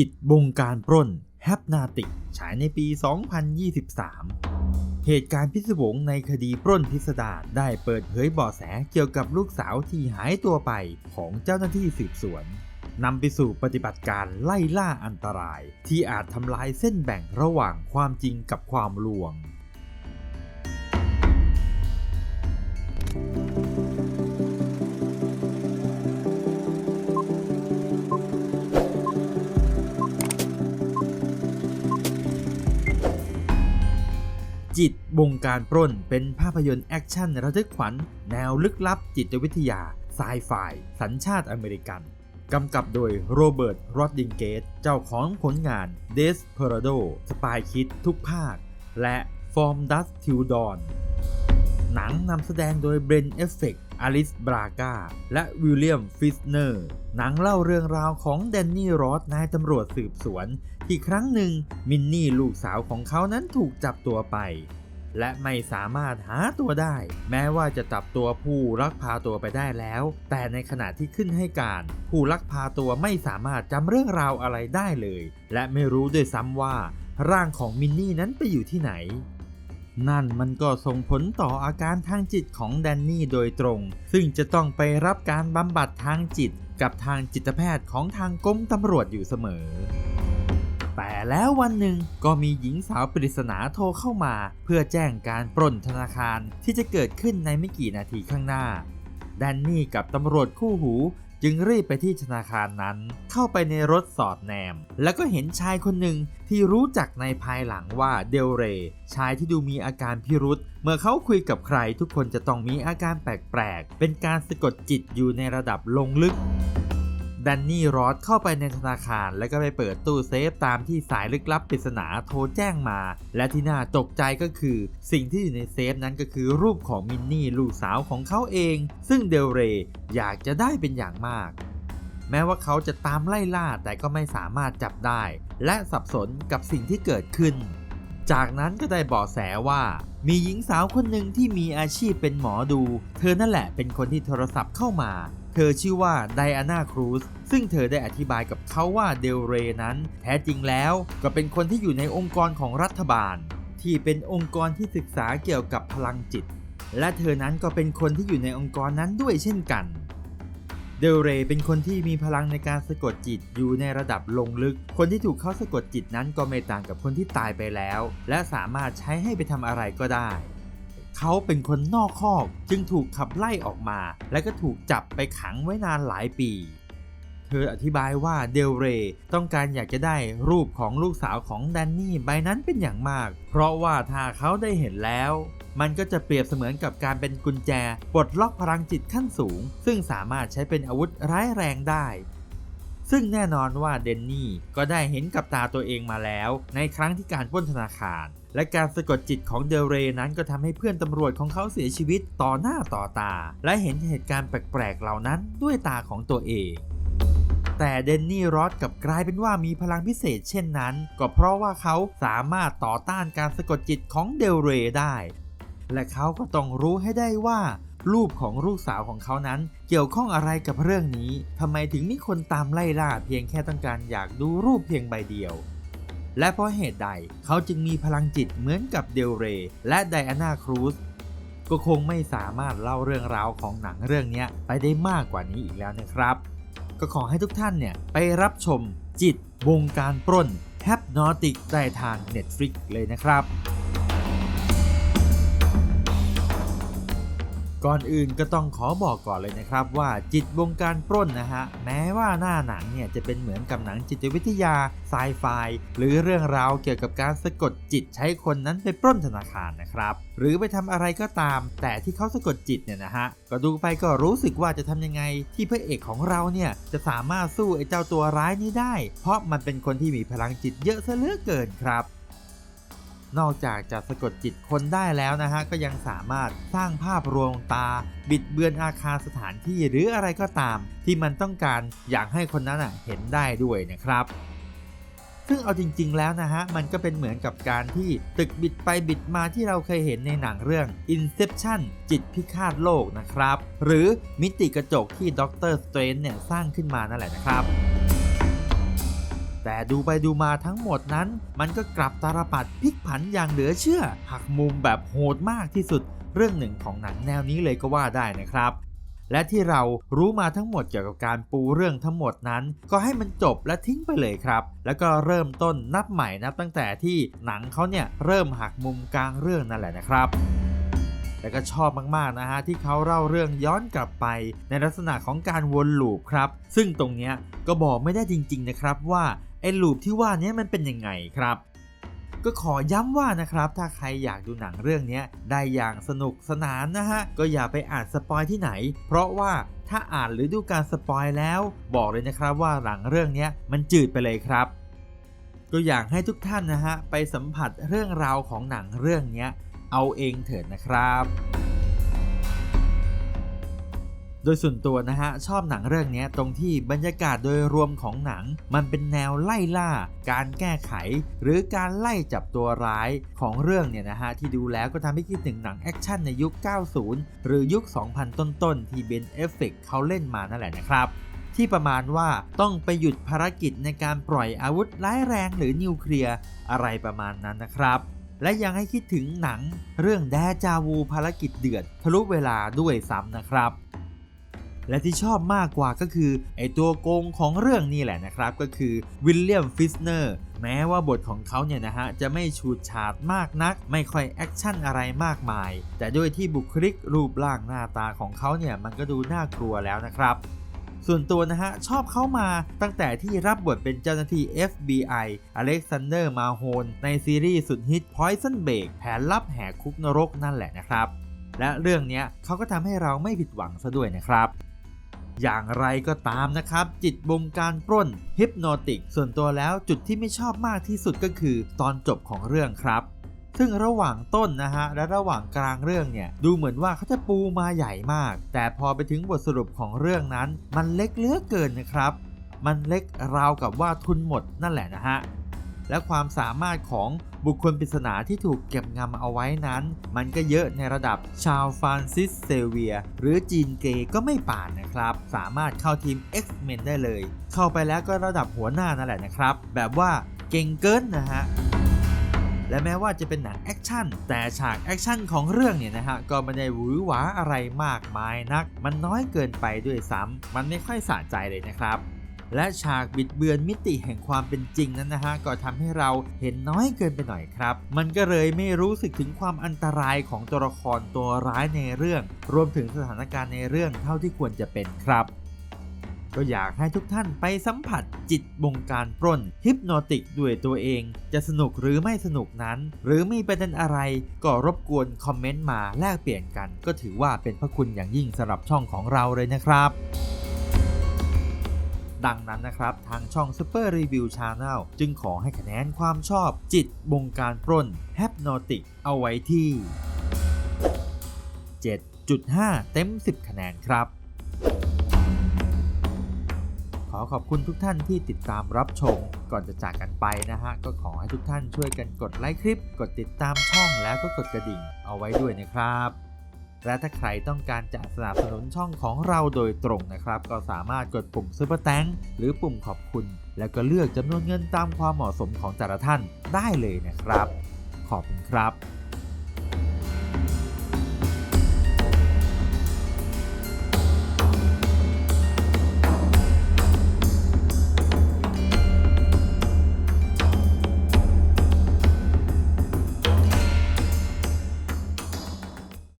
จิตบงการปล้นแฮปนาติก ฉายในปี 2023 เหตุการณ์พิศวงในคดีปล้นพิสดารได้เปิดเผยเบาะแสเกี่ยวกับลูกสาวที่หายตัวไปของเจ้าหน้าที่สืบสวนนำไปสู่ปฏิบัติการไล่ล่าอันตราย ที่อาจทำลายเส้นแบ่งระหว่างความจริงกับความลวง จิตบงการปล้น เป็นภาพยนตร์แอคชั่นระทึกขวัญ แนวลึกลับจิตวิทยาไซไฟสัญชาติอเมริกัน กำกับโดยโรเบิร์ต รอดดิงเกต เจ้าของผลงาน Desperado Spy Kid ทุกภาค และ From Dust Till Dawn หนังนำแสดงโดยเบรนเอฟเฟกอลิสบราก้าและวิลเลียมฟิสเนอร์ หนังเล่าเรื่องราวของแดนนี่รอสนายตำรวจสืบสวน ที่ครั้งหนึ่งมินนี่ลูกสาวของเขานั้นถูกจับตัวไป และไม่สามารถหาตัวได้ แม้ว่าจะจับตัวผู้ลักพาตัวไปได้แล้ว แต่ในขณะที่ขึ้นให้การ ผู้ลักพาตัวไม่สามารถจำเรื่องราวอะไรได้เลย และไม่รู้ด้วยซ้ำว่า ร่างของมินนี่นั้นไปอยู่ที่ไหน นั่นมันก็ส่งผลต่ออาการทางจิตของแดนนี่โดยตรง ซึ่งจะต้องไปรับการบำบัดทางจิตกับทางจิตแพทย์ของทางกรมตำรวจอยู่เสมอ แต่แล้ววันหนึ่งก็มีหญิงสาวปริศนาโทรเข้ามา เพื่อแจ้งการปล้นธนาคารที่จะเกิดขึ้นในไม่กี่นาทีข้างหน้าแดนนี่กับตำรวจคู่หู จึงรีบไปที่ธนาคารนั้น เข้าไปในรถสอดแนม แล้วก็เห็นชายคนหนึ่งที่รู้จักในภายหลังว่าเดลเรย์ชายที่ดูมีอาการพิรุษเมื่อเขาคุยกับใครทุกคนจะต้องมีอาการแปลกๆ เป็นการสะกดจิตอยู่ในระดับลงลึก แดนนี่รอสเข้าไปในธนาคาร แล้วก็ไปเปิดตู้เซฟตามที่สายลึกลับปริศนาโทรแจ้งมา และที่น่าตกใจก็คือ สิ่งที่อยู่ในเซฟนั้นก็คือรูปของมินนี่ลูกสาวของเขาเอง ซึ่งเดลเรย์อยากจะได้เป็นอย่างมากแม้ว่าเขาจะตามไล่ล่าแต่ก็ไม่สามารถจับได้ และสับสนกับสิ่งที่เกิดขึ้น จากนั้นก็ได้บาะแสว่า มีหญิงสาวคนหนึ่งที่มีอาชีพเป็นหมอดู เธอนั่นแหละเป็นคนที่โทรศัพท์เข้ามา เธอชื่อว่าไดอาน่าครูซซึ่งเธอได้อธิบายกับเขาว่าเดลเรนั้น แท้จริงแล้วก็เป็นคนที่อยู่ในองค์กรของรัฐบาล ที่เป็นองค์กรที่ศึกษาเกี่ยวกับพลังจิต และเธอนั้นก็เป็นคนที่อยู่ในองค์กรนั้นด้วยเช่นกันเดลเรเป็นคนที่มีพลังในการสะกดจิตอยู่ในระดับลงลึก คนที่ถูกเขาสะกดจิตนั้นก็ไม่ต่างกับคนที่ตายไปแล้ว และสามารถใช้ให้ไปทำอะไรก็ได้ เขาเป็นคนนอกคอกจึงถูกขับไล่ออกมา และก็ถูกจับไปขังไว้นานหลายปี เธออธิบายว่าเดลเรย์ต้องการอยากจะได้รูปของลูกสาวของแดนนี่ใบนั้นเป็นอย่างมาก เพราะว่าถ้าเขาได้เห็นแล้ว มันก็จะเปรียบเสมือนกับการเป็นกุญแจปลดล็อกพลังจิตขั้นสูง ซึ่งสามารถใช้เป็นอาวุธร้ายแรงได้ ซึ่งแน่นอนว่าเดนนี่ก็ได้เห็นกับตาตัวเองมาแล้ว ในครั้งที่การปล้นธนาคาร และการสะกดจิตของเดลเรนั้นก็ทำให้เพื่อนตำรวจของเขาเสียชีวิตต่อหน้าต่อตา และเห็นเหตุการณ์แปลกๆเหล่านั้นด้วยตาของตัวเองแต่เดนนี่รอสกับกลายเป็นว่ามีพลังพิเศษเช่นนั้น ก็เพราะว่าเขาสามารถต่อต้านการสะกดจิตของเดลเรได้ และเขาก็ต้องรู้ให้ได้ว่า รูปของลูกสาวของเขานั้น เกี่ยวข้องอะไรกับเรื่องนี้ทำไมถึงมีคนตามไล่ล่าเพียงแค่ต้องการอยากดูรูปเพียงใบเดียว และเพราะเหตุใดเขาจึงมีพลังจิตเหมือนกับเดลเรย์และไดอาน่าครูซก็คงไม่สามารถเล่าเรื่องราวของหนังเรื่องนี้ไปได้มากกว่านี้อีกแล้วนะครับ ก็ขอให้ทุกท่านเนี่ยไปรับชมจิตวงการปล้นแฮปนอติกได้ทาง Netflix เลยนะครับ ก่อนอื่นก็ต้องขอบอกก่อนเลยนะครับว่าจิตวงการปล้นนะฮะแม้ว่าหน้าหนังเนี่ยจะเป็นเหมือนกับหนังจิตวิทยาไซไฟหรือเรื่องราวเกี่ยวกับการสะกดจิตใช้คนนั้นไปปล้นธนาคารนะครับหรือไปทำอะไรก็ตาม แต่ที่เขาสะกดจิตเนี่ยนะฮะก็ดูไปก็รู้สึกว่าจะทำยังไง ที่พระเอกของเราเนี่ยจะสามารถสู้ไอ้เจ้าตัวร้ายนี้ได้ เพราะมันเป็นคนที่มีพลังจิตเยอะซะเหลือเกินครับ นอกจากจะสะกดจิตคนได้แล้วนะฮะก็ยังสามารถสร้างภาพรวงตา บิดเบือนอาคารสถานที่หรืออะไรก็ตาม ที่มันต้องการอยากให้คนนั้นเห็นได้ด้วยนะครับซึ่งเอาจริง ๆ แล้วนะฮะ มันก็เป็นเหมือนกับการที่ตึกบิดไปบิดมาที่เราเคยเห็นในหนังเรื่อง Inception จิตพิฆาตโลกนะครับ หรือมิติกระจกที่ด็อกเตอร์สเตรนเนี่ยสร้างขึ้นมานั่นแหละนะครับ แต่ดูไปดูมาทั้งหมดนั้น มันก็กลับตาลปัดพลิกผันอย่างเหลือเชื่อ หักมุมแบบโหดมากที่สุดเรื่องหนึ่งของหนังแนวนี้เลยก็ว่าได้นะครับ และที่เรารู้มาทั้งหมดเกี่ยวกับการปูเรื่องทั้งหมดนั้น ก็ให้มันจบและทิ้งไปเลยครับ แล้วก็เริ่มต้นนับใหม่นับตั้งแต่ที่หนังเขาเนี่ยเริ่มหักมุมกลางเรื่องนั่นแหละนะครับแล้วก็ชอบมากๆนะฮะที่เขาเล่าเรื่องย้อนกลับไปในลักษณะของการวนลูปครับ ซึ่งตรงเนี้ยก็บอกไม่ได้จริง ๆนะครับว่าไอ้ลูปที่ว่านี้มันเป็นยังไงครับ ก็ขอย้ำว่านะครับถ้าใครอยากดูหนังเรื่องนี้ได้อย่างสนุกสนานนะฮะก็อย่าไปอ่านสปอยที่ไหน เพราะว่าถ้าอ่านหรือดูการสปอยแล้ว บอกเลยนะครับว่าหลังเรื่องนี้มันจืดไปเลยครับก็อยากให้ทุกท่านนะฮะไปสัมผัสเรื่องราวของหนังเรื่องนี้เอาเองเถิดนะครับ โดยส่วนตัวนะฮะชอบหนังเรื่องนี้ตรงที่บรรยากาศโดยรวมของหนัง มันเป็นแนวไล่ล่า การแก้ไข หรือการไล่จับตัวร้ายของเรื่องเนี่ยนะฮะที่ดูแล้วก็ทำให้คิดถึงหนังแอคชั่นในยุค 90 หรือยุค 2000 ต้นๆ ที่เบนเอฟเฟกเขาเล่นมานั่นแหละนะครับที่ประมาณว่าต้องไปหยุดภารกิจในการปล่อยอาวุธร้ายแรงหรือนิวเคลียร์อะไรประมาณนั้นนะครับ และยังให้คิดถึงหนังเรื่องแดจาวูภารกิจเดือดทะลุเวลาด้วยซ้ำนะครับ และที่ชอบมากกว่าก็คือไอตัวโกงของเรื่องนี่แหละนะครับ ก็คือวิลเลียมฟิสเนอร์แม้ว่าบทของเขาเนี่ยนะฮะ จะไม่ชูดฉาดมากนัก ไม่ค่อยแอคชั่นอะไรมากมาย แต่ด้วยที่บุคลิกรูปร่างหน้าตาของเขาเนี่ย มันก็ดูน่ากลัวแล้วนะครับส่วนตัวนะฮะ ชอบเข้ามาตั้งแต่ที่รับบทเป็นเจ้าหน้าที่ FBI อเล็กซานเดอร์มาโฮนในซีรีส์สุดฮิต Poison Break แผนลับแหกคุกนรกนั่นแหละนะครับ และเรื่องนี้เขาก็ทำให้เราไม่ผิดหวังซะด้วยนะครับ อย่างไรก็ตามนะครับ จิตบงการปล้นฮิปโนติก ส่วนตัวแล้วจุดที่ไม่ชอบมากที่สุดก็คือตอนจบของเรื่องครับซึ่งระหว่างต้นนะฮะและระหว่างกลางเรื่องเนี่ยดูเหมือนว่าเขาจะปูมาใหญ่มาก แต่พอไปถึงบทสรุปของเรื่องนั้น มันเล็กเลือเกินนะครับ มันเล็กราวกับว่าทุนหมดนั่นแหละนะฮะ และความสามารถของบุคคลปริศนาที่ถูกเก็บงำเอาไว้นั้น มันก็เยอะในระดับชาวฟรานซิสเซเวีย หรือจีนเกย์ก็ไม่ป่านนะครับ สามารถเข้าทีม X-Men ได้เลย เข้าไปแล้วก็ระดับหัวหน้านั่นแหละนะครับ แบบว่าเก่งเกินนะฮะและแม้ว่าจะเป็นหนังแอคชั่นแต่ฉากแอคชั่นของเรื่องเนี่ยนะฮะก็ไม่ได้หวือหวาอะไรมากมายนัก มันน้อยเกินไปด้วยซ้ำมันไม่ค่อยสะใจเลยนะครับ และฉากบิดเบือนมิติแห่งความเป็นจริงนั้นนะฮะก็ทำให้เราเห็นน้อยเกินไปหน่อยครับ มันก็เลยไม่รู้สึกถึงความอันตรายของตัวละครตัวร้ายในเรื่อง รวมถึงสถานการณ์ในเรื่องเท่าที่ควรจะเป็นครับก็อยากให้ทุกท่านไปสัมผัสจิตบงการปล้นฮิปโนติกด้วยตัวเอง จะสนุกหรือไม่สนุกนั้น หรือมีประเด็นอะไรก็รบกวนคอมเมนต์มาแลกเปลี่ยนกัน ก็ถือว่าเป็นพระคุณอย่างยิ่งสำหรับช่องของเราเลยนะครับ ดังนั้นนะครับ ทางช่อง Super Review Channel จึงขอให้คะแนนความชอบจิตบงการปล้น Hypnotic เอาไว้ที่ 7.5 เต็ม 10 คะแนนครับ ขอขอบคุณทุกท่านที่ติดตามรับชม ก่อนจะจากกันไปนะฮะ ก็ขอให้ทุกท่านช่วยกันกดไลค์คลิป กดติดตามช่องแล้วก็กดกระดิ่งเอาไว้ด้วยนะครับ และถ้าใครต้องการจะสนับสนุนช่องของเราโดยตรงนะครับ ก็สามารถกดปุ่มซ u เปอร์แตงหรือปุ่มขอบคุณ แล้วก็เลือกจำนวนเงินตามความเหมาะสมของแต่ละท่านได้เลยนะครับ ขอบคุณครับ